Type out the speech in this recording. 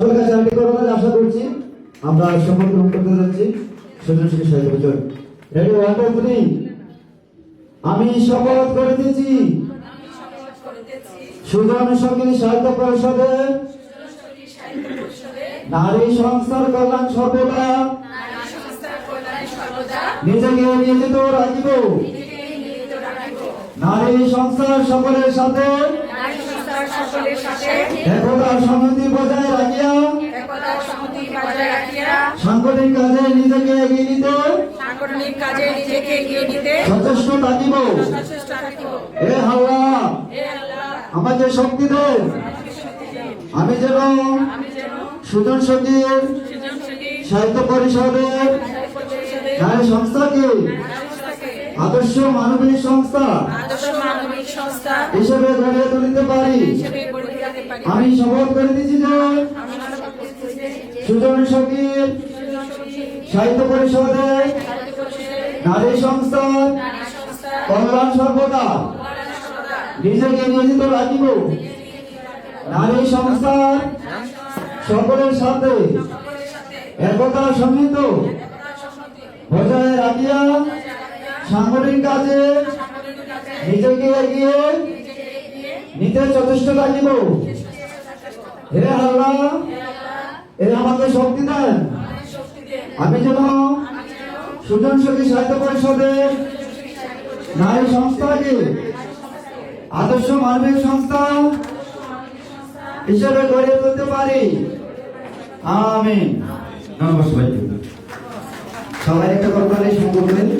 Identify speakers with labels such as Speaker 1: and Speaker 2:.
Speaker 1: আশা করছি? আমরা করতে যাচ্ছি। সৃজনশীল সাহিত্য বছর রেডি ওয়ান টু থ্রি আমি শপথ করিতেছি সুজন সঙ্গী সাহিত্য পরিষদের নারী সংস্থার কল্যাণ সর্বদা। নিজেকে নিয়োজিত রাখিব। নারী সংস্থার সকলের সাথে।
Speaker 2: নারী সংস্থার সকলের সাথে।
Speaker 1: একতা সংহতি বজায় রাখিয়া
Speaker 2: একতা সংহতি বজায় রাখিয়া
Speaker 1: সাংগঠনিক কাজে নিজেকে এগিয়ে নিতে
Speaker 2: সাংগঠনিক কাজে নিজেকে এগিয়ে নিতে
Speaker 1: যথেষ্ট থাকিব।
Speaker 2: সচেষ্ট থাকিব। হে আল্লাহ
Speaker 1: আমাকে শক্তি
Speaker 2: দিন
Speaker 1: আমি যেন সুজন
Speaker 2: সৃজনশীল
Speaker 1: সাহিত্য পরিষদের নারী সংস্থাকে আদর্শ মানবিক সংস্থা
Speaker 2: মানবিক সংস্থা
Speaker 1: হিসেবে
Speaker 2: গড়ে তুলতে পারি।
Speaker 1: আমি শপথ করে দিচ্ছি যে সুজন সঙ্গীর সাহিত্য পরিষদের নারী সংস্থা কল্যাণ সর্বদা। নিজেকে নিয়োজিত রাখিব। নারী সংস্থার সকলের সাথে একতা
Speaker 2: সংহতি
Speaker 1: বজায় রাখিয়া সাংগঠনিক কাজে নিজেকে এগিয়ে নিতে যথেষ্ট রাখিব হে আল্লাহ এ আমাকে শক্তি দেন। আমি যেন সুজন সঙ্গী সাহিত্য পরিষদের নারী সংস্থাকে আদর্শ মানবিক সংস্থা হিসেবে গড়ে তুলতে পারি। আমি নমস্কার সবাই একটা